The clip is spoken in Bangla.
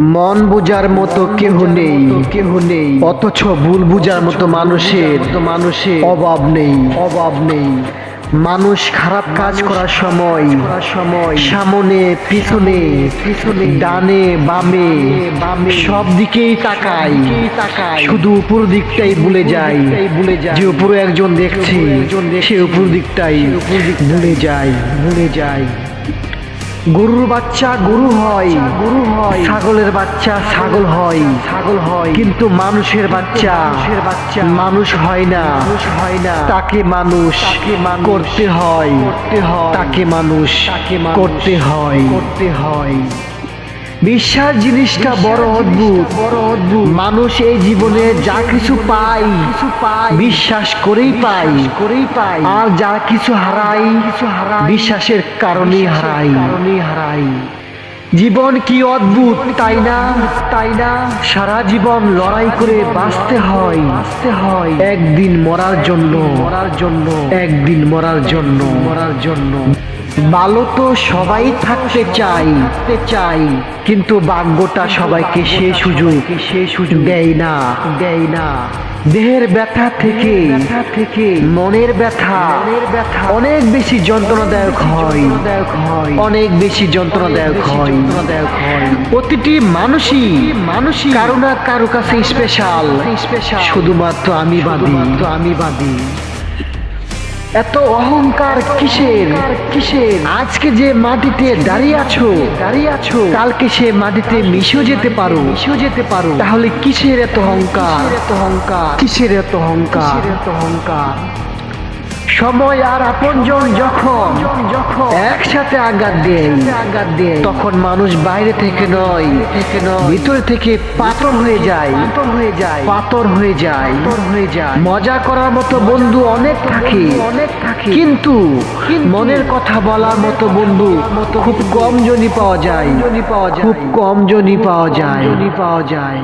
মন বুঝার মতো কেহ নেই। কেহ নেই অথচ ভুল বুঝার মতো মানুষের মানুষের অভাব নেই। অভাব নেই। মানুষ খারাপ কাজ করার সময় সময় সামনে, পিছনে পিছনে ডানে, বামে বামে সব দিকেই তাকায়। তাকায় শুধু উপর দিকটাই ভুলে যায় ভুলে যায়। যে উপরে একজন দেখছে, সে উপর দিকটাই ভুলে যায়। ভুলে যায়। গরুর বাচ্চা গরু হয়। গরু হয় ছাগলের বাচ্চা ছাগল হয়। ছাগল হয় কিন্তু মানুষের বাচ্চা বাচ্চা মানুষ হয় না। মানুষ হয় না তাকে মানুষ করতে হয়। করতে হয় তাকে মানুষ করতে হয় করতে হয়। বিশ্বাস জিনিসটা বড় অদ্ভুত। বড় অদ্ভুত মানুষ এই জীবনে যা কিছু পায় কিছু পায় বিশ্বাস করেই পায়। করেই পায় আর যা কিছু হারাই কিছু হারাই বিশ্বাসের কারণেই হারাই কারণেই হারাই জীবন কি অদ্ভুত, তাই না? তাই না সারা জীবন লড়াই করে বাঁচতে হয়। বাঁচতে হয় একদিন মরার জন্য মরার জন্য একদিন মরার জন্য মরার জন্য। ভালো তো সবাই থাকতে চাই চাই কিন্তু ভাগ্যটা সবাইকে সে সুযোগ সে সুযোগ দেয় না দেয় না। দেহের ব্যথা থেকে থেকে মনের ব্যথা মনের ব্যথা অনেক বেশি যন্ত্রণাদায়ক হয়, অনেক বেশি যন্ত্রণাদায়ক হয়। প্রতিটি মানুষই মানুষই কারও না কারও কাছে স্পেশাল স্পেশাল শুধুমাত্র আমি বাদী তো আমি বাদী। এত অহংকার কিসের? কিসের? আজকে যে মাটিতে দাঁড়িয়ে আছো দাঁড়িয়ে আছো, কালকে সে মাটিতে মিশেও যেতে পারো মিশেও যেতে পারো। তাহলে কিসের এত অহংকার? এত অহংকার? কিসের এত অহংকার এত অহংকার? সময় আর আপনজন যখন যখন একসাথে আঘাত দেয় আঘাত দেয় তখন মানুষ বাইরে থেকে নয় থেকে নয় ভিতর থেকে পাথর হয়ে যায়, পাথর হয়ে যায় পাথর হয়ে যায় পাথর হয়ে যায় মজা করার মতো বন্ধু অনেক থাকে অনেক থাকে কিন্তু মনের কথা বলার মতো বন্ধু মতো খুব কম জনই পাওয়া যায় জনই পাওয়া যায় খুব কম জনই পাওয়া যায় জনই পাওয়া যায়।